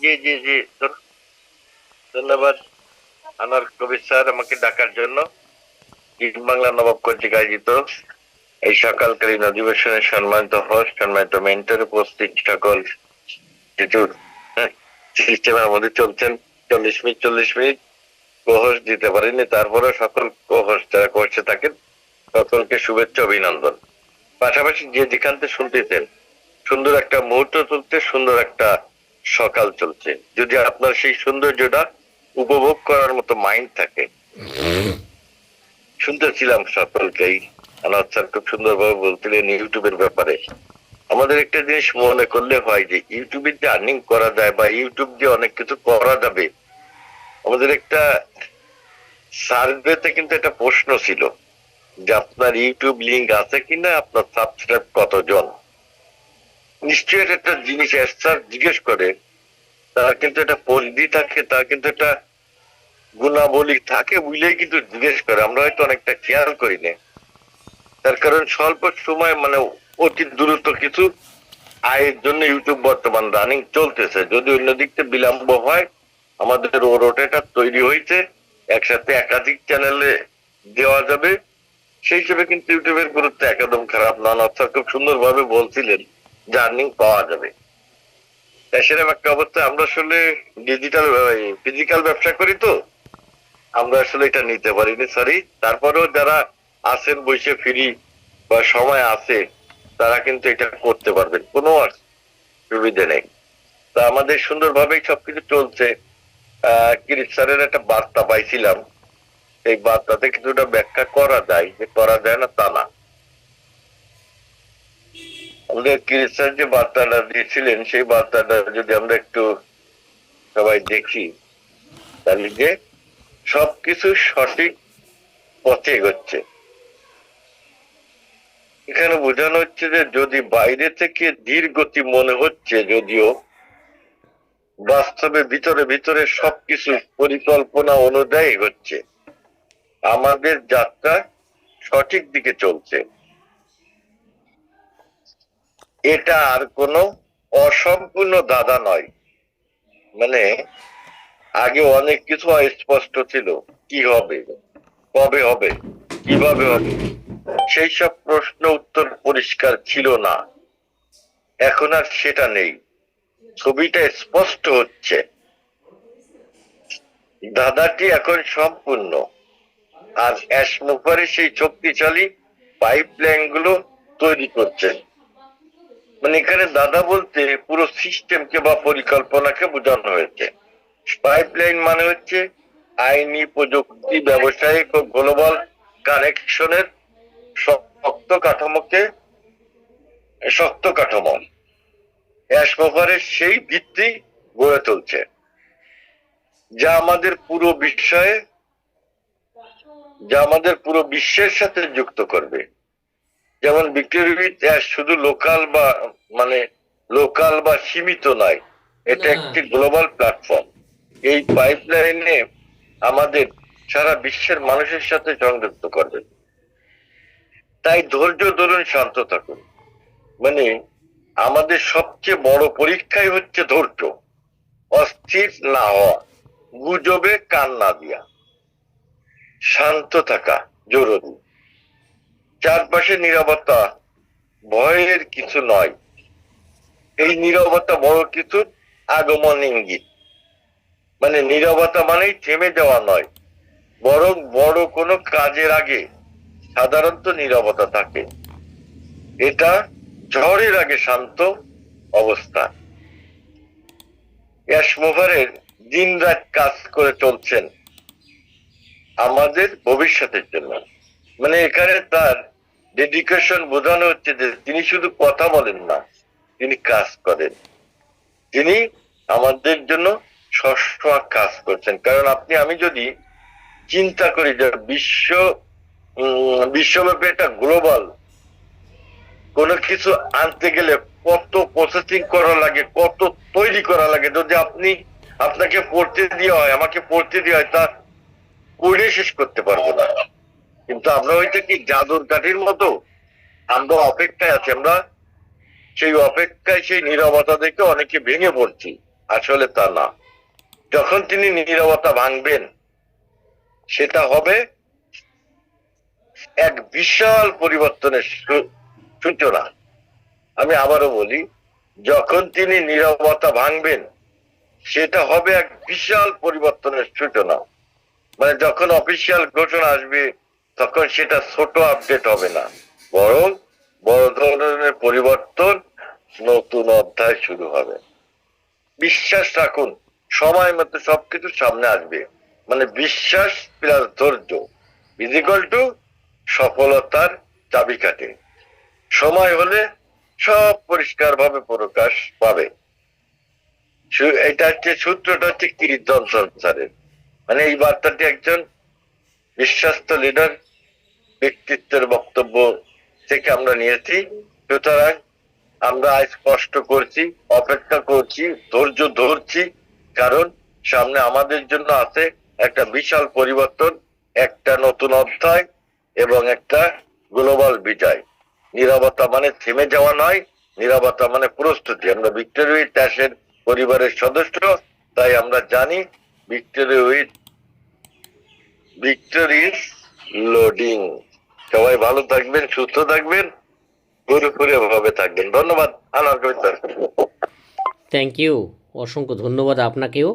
জি জি জি ধন্যবাদ। আনার কবির স্যার আমাকে ডাকার জন্য। বাংলা নবাব কর্তৃক আয়োজিত এই সকালকালীন অধিবেশনে সম্মানিত হোস্ট সম্মানিত মেন্টর উপস্থিত সকল কিছু সিস্টেমের মধ্যে চলছেন। চল্লিশ মিনিট চল্লিশ মিনিট কোহস দিতে পারেনি তারপরে সকল কোহস যারা করছে থাকেন সকলকে শুভেচ্ছা, অভিনন্দন। পাশাপাশি যে যেখান থেকে শুনতেছেন, সুন্দর একটা মুহূর্ত চলছে সুন্দর একটা সকাল চলছে। যদি আপনার সেই সৌন্দর্যটা উপভোগ করার মতো মাইন্ড থাকে। শুনতেছিলাম সকলকেই। আনার স্যার খুব সুন্দরভাবে বলছিলেন ইউটিউবের ব্যাপারে। আমাদের একটা জিনিস মনে করলে হয় যে, ইউটিউবে যে আর্নিং করা যায় বা ইউটিউব দিয়ে অনেক কিছু করা যাবে, আমাদের একটা সার্ভেতে কিন্তু একটা প্রশ্ন ছিল যে, আপনার ইউটিউব লিঙ্ক আছে কিনা? আপনার সাবস্ক্রাইব কতজন? নিশ্চয়ই একটা জিনিস স্যার জিজ্ঞেস করে। তার কিন্তু একটা পরিধি থাকে, তার কিন্তু একটা গুণাবলী থাকে বুঝলেই কিন্তু জিজ্ঞেস করে। আমরা হয়তো অনেকটা খেয়াল করি না। তার কারণ স্বল্প সময় মানে অতি দ্রুত কিছু আয়ের জন্য ইউটিউব বর্তমান রানিং চলতেছে। যদি অন্য দিক থেকে বিলম্ব হয়, আমাদের ও রোটেটা তৈরি হয়েছে, একসাথে একাধিক চ্যানেলে দেওয়া যাবে। সেই হিসেবে কিন্তু ইউটিউবের গুরুত্ব একদম খারাপ নন অর্থাৎ খুব সুন্দরভাবে বলছিলেন। যে আর্নিং পাওয়া যাবে। সেরকম একটা অবস্থায় আমরা আসলে ডিজিটাল ফিজিক্যাল ব্যবসা করি তো, আমরা আসলে এটা নিতে পারিনি সরি তারপরেও যারা আছেন, বসে ফ্রি বা সময় আছে, তারা কিন্তু এটা করতে পারবেন। কোনো সুবিধে নেই। তা আমাদের সুন্দরভাবেই সবকিছু চলছে। কিরিট স্যারের একটা বার্তা পাইছিলাম। এই বার্তাতে কিছুটা ব্যাখ্যা করা যায়, যে করা যায় না, তা না। আমাদের যে বার্তাটা দিয়েছিলেন, সেই বার্তাটা যদি আমরা একটু সবাই দেখি, তাহলে যে সবকিছু সঠিক পথে এগোচ্ছে। এখানে বোঝানো হচ্ছে যে যদি বাইরে থেকে ধীর গতি মনে হচ্ছে, যদিও বাস্তবে ভিতরে ভিতরে সবকিছু পরিকল্পনা অনুযায়ী হচ্ছে, আমাদের যাত্রা সঠিক দিকে চলছে। এটা আর কোনো অসম্পূর্ণ দাদা নয়। মানে আগে অনেক কিছু স্পষ্ট ছিল, কি হবে, কবে হবে, কীভাবে হবে, সেই সব প্রশ্ন উত্তর পরিষ্কার ছিল না। এখন আর সেটা নেই। ছবিটা স্পষ্ট হচ্ছে। দাদাটি এখন সম্পূর্ণ। আর অ্যাসমুফারে সেই শক্তিশালী পাইপ লাইনগুলো তৈরি করছেন। মানে এখানে দাদা বলতে পুরো সিস্টেমকে বা পরিকল্পনাকে বোঝানো হয়েছে। পাইপলাইন মানে হচ্ছে আইনি প্রযুক্তি, ব্যবসায়িক ও গ্লোবাল কানেকশনের শক্ত কাঠামোকে, শক্ত কাঠামো। অ্যাসমোফারের সেই ভিত্তি গড়ে তুলছে। যা আমাদের পুরো বিষয়ে, যা আমাদের পুরো বিশ্বের সাথে যুক্ত করবে। যেমন ভিক্টোরিয়া অ্যাশ শুধু লোকাল বা মানে লোকাল বা সীমিত নয় এটা একটি গ্লোবাল প্ল্যাটফর্ম এই পাইপলাইনে আমাদের সারা বিশ্বের মানুষের সাথে সংযুক্ত করবে। তাই ধৈর্য ধরুন শান্ত থাকুন। মানে আমাদের সবচেয়ে বড় পরীক্ষাই হচ্ছে ধৈর্য। অস্থির না হওয়া গুজবে কান না দিয়া। শান্ত থাকা জরুরি। চারপাশে নিরাপত্তা ভয়ের কিছু নয়। এই নিরবতা বড় কিছু আগমন ইঙ্গিত। মানে নিরবতা মানেই থেমে যাওয়া নয়, বরং বড় কোনো কাজের আগে সাধারণত নিরবতা থাকে। এটা ঝড়ের আগে শান্ত অবস্থা। অ্যাশমোভারের দিন রাত কাজ করে চলছেন আমাদের ভবিষ্যতের জন্য। মানে এখানে তার ডেডিকেশন বোঝানো হচ্ছে যে তিনি শুধু কথা বলেন না, তিনি কাজ করেন। তিনি আমাদের জন্য সবসময় কাজ করছেন। কারণ আপনি, আমি যদি চিন্তা করি যে বিশ্ব বিশ্বব্যাপী একটা গ্লোবাল কোনো কিছু আনতে গেলে কত প্রসেসিং করা লাগে, কত তৈরি করা লাগে, যদি আপনি আপনাকে পড়তে দেওয়া হয়, আমাকে পড়তে দেওয়া হয়, তা পড়ে শেষ করতে পারব না। কিন্তু আমরা হয়তো কি জাদুর কাঠির মতো আমরা অপেক্ষায় আছি, আমরা সেই অপেক্ষায়, সেই নিরবতা দেখে অনেকে ভেঙে পড়ছি। আসলে তা না। যখন তিনি নীরবতা ভাঙবেন, সেটা হবে এক বিশাল পরিবর্তনের সূচনা। আমি আবারও বলি, যখন তিনি নীরবতা ভাঙবেন, সেটা হবে এক বিশাল পরিবর্তনের সূচনা। মানে যখন অফিসিয়াল ঘোষণা আসবে তখন সেটা ছোট আপডেট হবে না। বরং বড় ধরনের পরিবর্তন নতুন অধ্যায় শুরু হবে। বিশ্বাস রাখুন, সময় মতো সবকিছু সামনে আসবে। মানে বিশ্বাস প্লাস ধৈর্য ইজিক্যাল টু সফলতার চাবিকাঠি। সময় হলে সব পরিষ্কার ভাবে প্রকাশ পাবে। এটা হচ্ছে সূত্রটা হচ্ছে কিরিজন সংসারের মানে এই বার্তাটি একজন বিশ্বস্ত লিডার ব্যক্তিত্বের বক্তব্য থেকে আমরা নিয়েছি। সুতরাং আমরা আজ কষ্ট করছি, অপেক্ষা করছি, ধৈর্য ধরছি, কারণ সামনে আমাদের জন্য আছে একটা বিশাল পরিবর্তন, একটা নতুন অধ্যায় এবং একটা গ্লোবাল বিজয়। নিরাপত্তা মানে থেমে যাওয়া নয়, নিরাপত্তা মানে প্রস্তুতি। আমরা ভিক্টোরি উইথ ট্যাশের পরিবারের সদস্য, তাই আমরা জানি ভিক্টোরি উইথ ভিক্টোরি লোডিং। সবাই ভালো থাকবেন, সুস্থ থাকবেন পুরোপুরি ভাবে থাকবেন। ধন্যবাদ আনার থ্যাংক ইউ অসংখ্য ধন্যবাদ আপনাকেও।